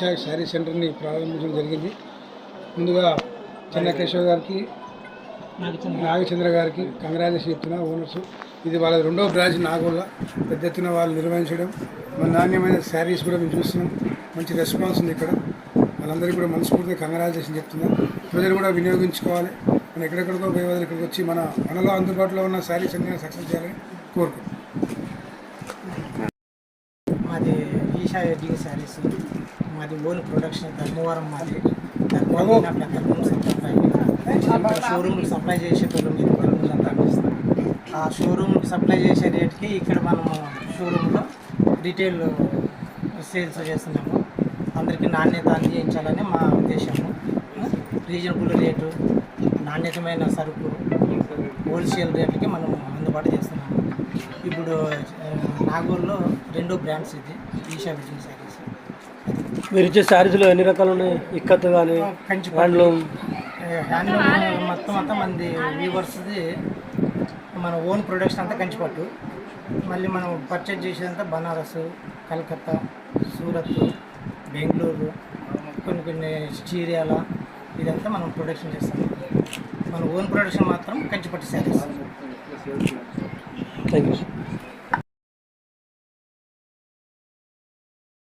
శారీ సెంటర్ని ప్రారంభించడం జరిగింది. ముందుగా చెన్నకేశవ్ గారికి నాగచంద్ర గారికి కంగ్రాచులేషన్ చెప్తున్నా ఓనర్స్. ఇది వాళ్ళ రెండవ బ్రాంచ్ నాగోళ్ళ పెద్ద ఎత్తున వాళ్ళు నిర్వహించడం మన నాణ్యమైన శారీస్ కూడా మేము చూస్తున్నాం. మంచి రెస్పాన్స్ ఉంది ఇక్కడ. వాళ్ళందరికీ కూడా మనస్ఫూర్తిగా కంగ్రాచులేషన్ చెప్తున్నాం. ప్రజలు కూడా వినియోగించుకోవాలి. మనం ఎక్కడెక్కడికో పోయేవాళ్ళు ఇక్కడికి వచ్చి మన మనలో అందుబాటులో ఉన్న శారీస్ అన్ని సక్సెస్ చేయాలని కోరుకుంటున్నాం. మాది ఈషా ఎడ్జింగ్ శారీస్. మాది ఓన్ ప్రొడక్షన్ ధర్మవరం మాది. ధర్మవరం పెద్ద షోరూమ్కి సప్లై చేసేటోళ్ళు మీరు అంతా ఆ షోరూమ్కి సప్లై చేసే రేట్కి ఇక్కడ మనము షోరూంలో రీటైల్ సేల్స్ చేస్తున్నాము. అందరికీ నాణ్యత అందించాలని మా ఉద్దేశము. రీజనబుల్ రేటు నాణ్యతమైన సరుకు హోల్సేల్ రేట్లకి మనం అందుబాటు చేస్తున్నాము. ఇప్పుడు నాగూర్లో రెండో బ్రాండ్స్ ఇది ఈషా బిజినెస్ శారీస్ మీరు ఇచ్చే శారీస్లో ఎన్ని రకాలు ఉన్నాయి? ఇక్కత్ కానీ కంచి హ్యాండ్లూమ్. హ్యాండ్లూమ్ మొత్తం అంతా మంది వీవర్స్ది మన ఓన్ ప్రొడక్షన్ అంతా కంచిపట్టు మళ్ళీ మనం పర్చేజ్ చేసేదంతా బనారస్ కలకత్తా సూరత్ బెంగళూరు కొన్ని కొన్ని చీర్యాల ఇదంతా మనం ప్రొడక్షన్ చేస్తాం. మన ఓన్ ప్రొడక్షన్ మాత్రం కంచిపట్టు శారీస్. Thank you